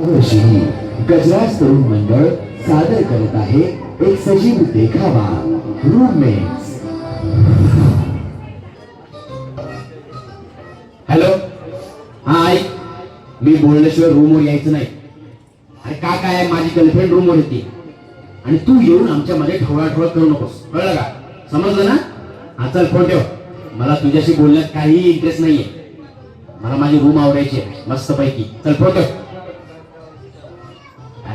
वर्षी गजराज तरुण मंडळ सादर करत आहे एक सजीव देखावा रूममेट्स हॅलो? हा ऐक मी बोलण्याशिवाय रूमवर यायचं नाही. अरे का काय आहे, माझी गर्लफ्रेंड रूमवर येते. आणि तू येऊन आमच्यामध्ये ढवळाढवळ करू नकोस. कळलं का? समजलं ना? हा चल फोन ठेव. मला तुझ्याशी बोलण्यात काहीही इंटरेस्ट नाहीये. मला माझी रूम आवडायची मस्त पैकी चल फोन ठेव.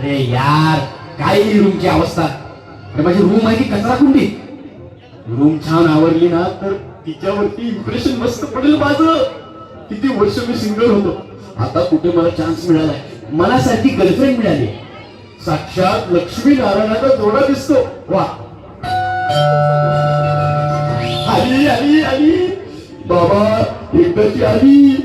अरे यार काय रूमची अवस्था? अरे माझी रूम आहे की कचरा कुंडी? रूम छान आवडली ना तर तिच्यावरती इम्प्रेशन मस्त पडेल माझं. किती वर्ष मी सिंगल होतो. आता कुठे मला चान्स मिळालाय? मनासारखी गर्लफ्रेंड मिळाली. साक्षात लक्ष्मी नारायणाचा जोडा दिसतो. वा. आली आली आली. बाबा एकदाची आली.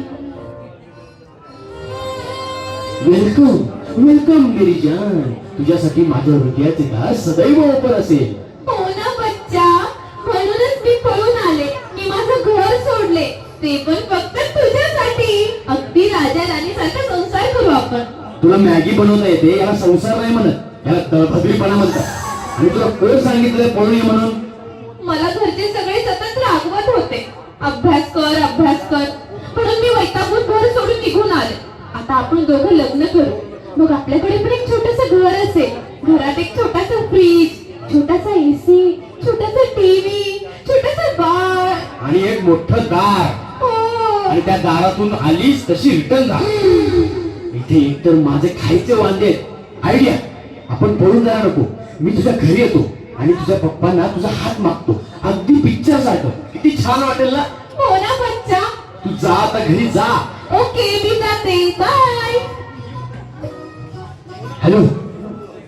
वेलकम. वेलकम मेरी जान तुझ्यासाठी माझ्या हृदयाचे दार सदैव ओपन असेल. हो ना बच्चा. म्हणूनच मी पळून आले. मी माझं घर सोडले. ते पण फक्त तुझ्यासाठी. अगदी राजा राणी सारखा संसार करू आपण. तुला मॅगी बनवता येते याला संसार नाही म्हणत. याला तळभद्रीपणा म्हणतात. आणि तुला कोण सांगितलंय पळून ये म्हणून. मला घरचे सगळे सतत रागवत होते. अभ्यास कर अभ्यास कर. म्हणून मी वैतागून घर सोडून निघून आले. आता आपण दोघं लग्न करू. मग आपल्याकडे पण एक छोटस घर असेल. घरात एक छोटासा फ्रीज छोटासा एसी छोटासा टीव्ही छोटासा बाळ आणि एक मोठं दार. हो. आणि त्या दारातून आलीस तशी रिटर्न जा इथे एकतर माझे खायचे वांदे आहेत. आयडिया आपण पळून जाणार नको. मी तुझ्या घरी येतो. आणि तुझ्या पप्पांना तुझा हात मागतो. अगदी पिक्चर सारखं. किती छान वाटेल ना? हो ना बच्चा. तू जा आता घरी जा. ओके मी जाते. Bye hello?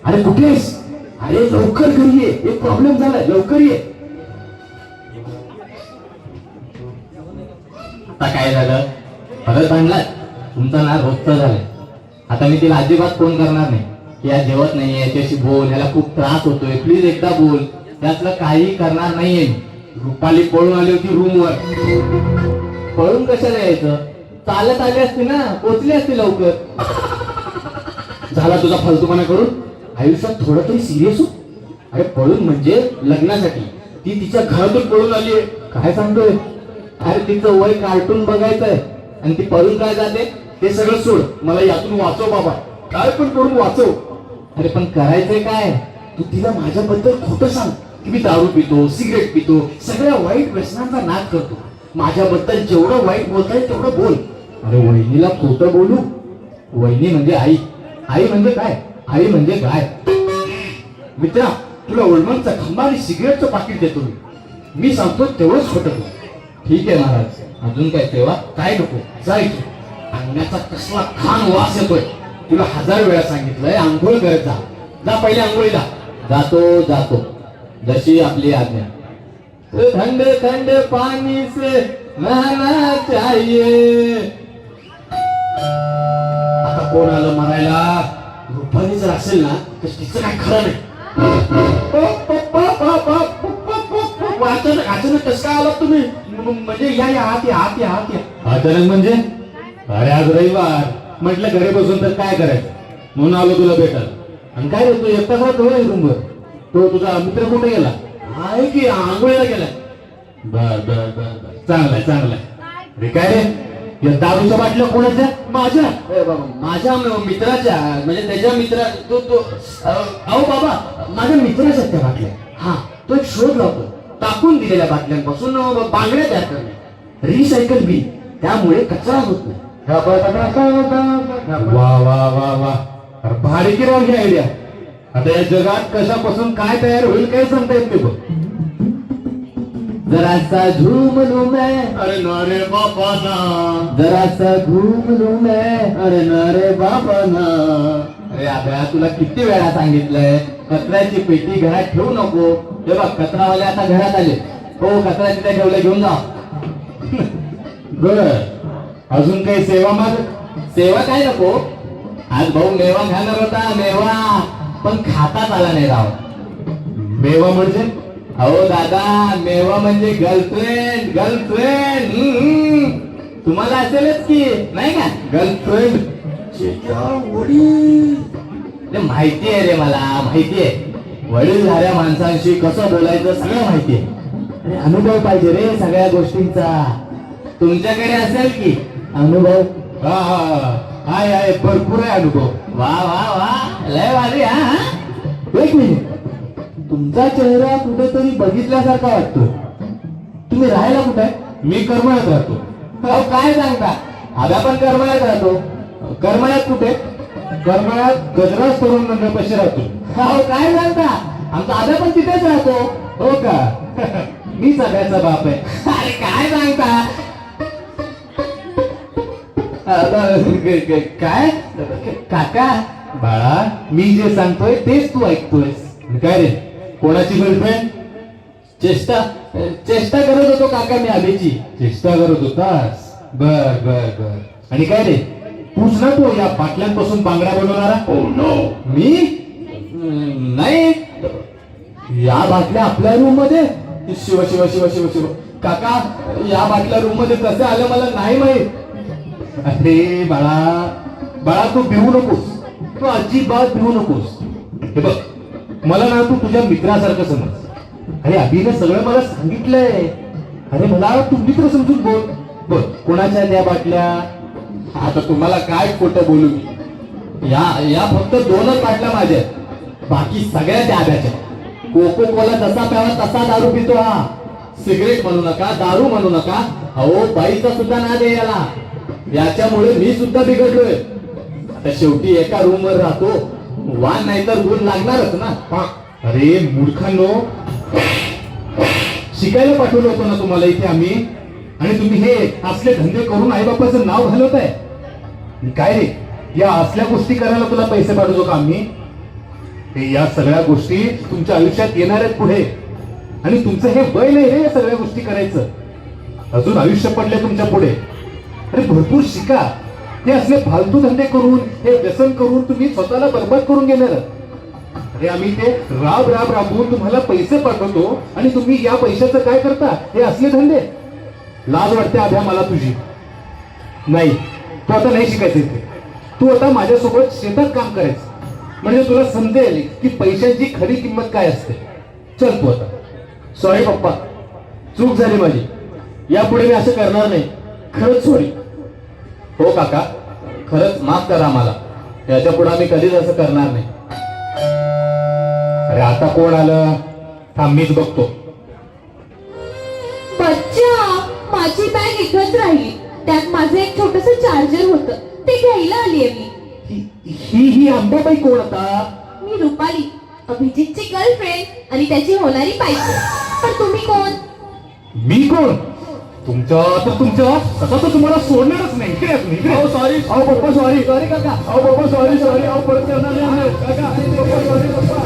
अरे कुठे आहेस? अरे लवकर घरी ये. एक प्रॉब्लेम झालाय. लवकर ये. आता काय झालं? परत आणलाय तुमचा ना रोजचा झालाय. आता मी तिला अजिबात फोन करणार नाही. की या जेवत नाहीये. याच्याशी बोल. याला खूप त्रास होतोय. प्लीज एकदा बोल. त्यातलं काही करणार नाहीये रुपाली पळून आली होती रूमवर पळून कशाला यायचं? चालत आली असती ना. पोचली असती लवकर. झाला तुझा फालतूपणा करून? आयुष्यात थोडं तरी सिरियस हो. अरे पळून म्हणजे लग्नासाठी. ती तिच्या घरातून पळून आली आहे. काय सांगतोय? अरे तिचं वय कार्टून बघायचंय. आणि ती पळून काय जाते? ते सगळं सोड. मला यातून वाचव बाबा. काय पण करून वाचव. अरे पण करायचंय काय? तू तिला माझ्याबद्दल खोटं सांग. की मी दारू पितो सिगरेट पितो सगळ्या वाईट व्यसनांचा नाश करतो. माझ्याबद्दल जेवढं वाईट बोलता येईल तेवढं बोल. अरे वहिनीला खोटं बोलू. वहिनी म्हणजे आई. आई म्हणजे काय? आई म्हणजे काय मित्रा तुला ओळमनचा खंबा आणि सिगरेटचं पाकिट देतो मी. मी सांगतो तेवढंच खोटं ठीक आहे महाराज. अजून काय तेव्हा? काय नको? जा इथे. अंगाचा कसला खान वास येतोय. तुला हजार वेळा सांगितलंय आंघोळ करत जा. जा पहिले आंघोळीला. जातो जातो. जशी आपली आज्ञा. थंड थंड पाणी से नहाना चाहिए असेल ना तर तिचं काय खरं नाही अचानक अचानक कसं काय आलात तुम्ही म्हणजे या या आत या आत या आत या अचानक म्हणजे अरे आज रविवार म्हटलं घरी बसून तर काय करायचं म्हणून आलो तुला भेटायला आणि काय रे तू एकटाच राहतो रूमवर तो तुझा मित्र कुठे गेला आहे की आंघोळीला गेलाय बर बर बर बर चांगलाय चांगलाय अरे काय रे या दारूच्या बाटल्या कोणाच्या माझ्या. माझ्या मित्राच्या म्हणजे त्याच्या मित्रा तो तो अहो बाबा माझ्या मित्राच्या त्या बाटल्या. हा तो एक शोध लावतो. टाकून दिलेल्या बाटल्यांपासून बांगड्या तयार करणे. रिसायकल बी. त्यामुळे कचरा होत नाही. वा वा वा वा. भारी की राव ही आयडिया. आता या जगात कशापासून काय तयार होईल काही सांगता येत नाही बघ. जरासा झूम लू मैं अरे ना रे बाबा ना। जरासा घूम लू मैं अरे ना रे बाबा ना। अरे अभ्या तुला किती वेळा सांगितलंय? कचऱ्याची पेटी घरात ठेवू नको. हे बघ कचरावाले आता घरात आले. हो कचरा तिथे ठेवलं घेऊन जा. बर. अजून काही सेवा माग? सेवा काय नको? आज भाऊ मेवा खाणार होता मेवा. पण खाताच आला नाही राव. मेवा म्हणजे? अहो दादा मेवा म्हणजे गर्लफ्रेंड गर्लफ्रेंड तुम्हाला असेलच की नाही का? गर्लफ्रेंड वडील. माहिती आहे रे मला माहिती आहे. वडीलधाऱ्या माणसांशी कसं बोलायचं सगळं माहिती आहे. अरे अनुभव पाहिजे रे सगळ्या गोष्टींचा. तुमच्याकडे असेल की? अनुभव? हा हा. आहे भरपूर आहे अनुभव. वा वा वा. तुमचा चेहरा कुठेतरी बघितल्यासारखा वाटतो तुम्ही राहायला कुठे? मी करमळत राहतो. अहो काय सांगता? आब्या पण करमळ्यात राहतो. करमळ्यात कुठे? करमळ्यात गजराज तरुण मंडळपाशी राहतो. अहो काय सांगता? आमचा आब्या पण तिथेच राहतो. हो का? मी सगळ्याचा बाप आहे. अरे काय सांगता? काय? काका बाळा मी जे सांगतोय तेच तू ऐकतोयस. काय रे? कोणाची गर्लफ्रेंड? चेष्टा? चेष्टा करत होतो काका मी आबेची चेष्टा करत होतास बर बर बर. आणि काय रे? तूच ना तू या बाटल्यांपासून बांगड्या बनवणारा. मी? अं, नाही. या बाटल्या आपल्या रूममध्ये? शिव शिव शिव शिव शिव. काका या बाटल्या रूममध्ये कसं आलं मला नाही माहीत. अरे बाळा बाळा तू भिवू नकोस. तू अजिबात भिवू नकोस. हे बघ मला ना तू तुझ्या मित्रासारखं समज. अरे अभिने सगळं मला सांगितलंय. अरे मला तू मित्र समजून बोल. बघ कोणाच्या त्या बाटल्या? आता तुम्हाला काय खोटं बोलू मी? या या फक्त दोनच बाटल्या माझ्या बाकी सगळ्या त्या आब्याच्या कोको कोला जसा प्यावा तसा दारू पितो हा. सिगरेट म्हणू नका दारू म्हणू नका. अहो बाईचा सुद्धा ना दे याला. याच्यामुळे मी सुद्धा बिघडलोय. आता शेवटी एका रूम वर राहतो. वान नाही तर गुण लागणारच ना. अरे मूर्खांनो शिकायला पाठवलं होतं ना तुम्हाला इथे आम्ही? आणि तुम्ही हे असले धंदे करून आईबापाचं नाव घालवत आहे काय रे? या असल्या गोष्टी करायला तुला पैसे पाठवतो का आम्ही? हे या सगळ्या गोष्टी तुमच्या आयुष्यात येणार आहेत पुढे. आणि तुमचं हे वय नाही रे या सगळ्या गोष्टी करायचं. अजून आयुष्य पडले तुमच्यापुढे. अरे भरपूर शिका. हे असले फालतू धंदे करून हे व्यसन करून तुम्ही स्वतःला बरबाद करून घेणार. अरे आम्ही ते राब राब राबवून तुम्हाला पैसे पाठवतो आणि तुम्ही या पैशाचं काय करता? हे असले धंदे. लाज वाटते अभ्या मला तुझी. नाही तू आता नाही शिकायचं इथे. तू आता माझ्यासोबत शेतात काम करायचं. म्हणजे तुला समजेल की पैशांची खरी किंमत काय असते. चल तू आता. सॉरी पप्पा. चूक झाली माझी. यापुढे मी असं करणार नाही. खरंच सॉरी हो काका खरंच माफ करा मला याच्यापुढे आम्ही कधीच असं करणार नाही. अरे आता कोण आलं? थांब मीच बघतो. बच्चा माझी बॅग इथंच राहिली. त्यात माझं एक छोटस चार्जर होतं. ते घ्यायला आलीये मी. ही ही ही आंबाबाई कोण आता? मी रुपाली अभिजितची गर्लफ्रेंड आणि त्याची होणारी बायको. पण तुम्ही कोण? मी कोण? तुमच्या तर तुमच्या आता तर तुम्हाला सोडणारच नाही. इकडे तुम्ही इकडे. अहो सॉरी अहो पप्पा सॉरी सॉरी काका. अहो पप्पा सॉरी सॉरी अहो परत करणार नाही. काका. सॉरी पप्पा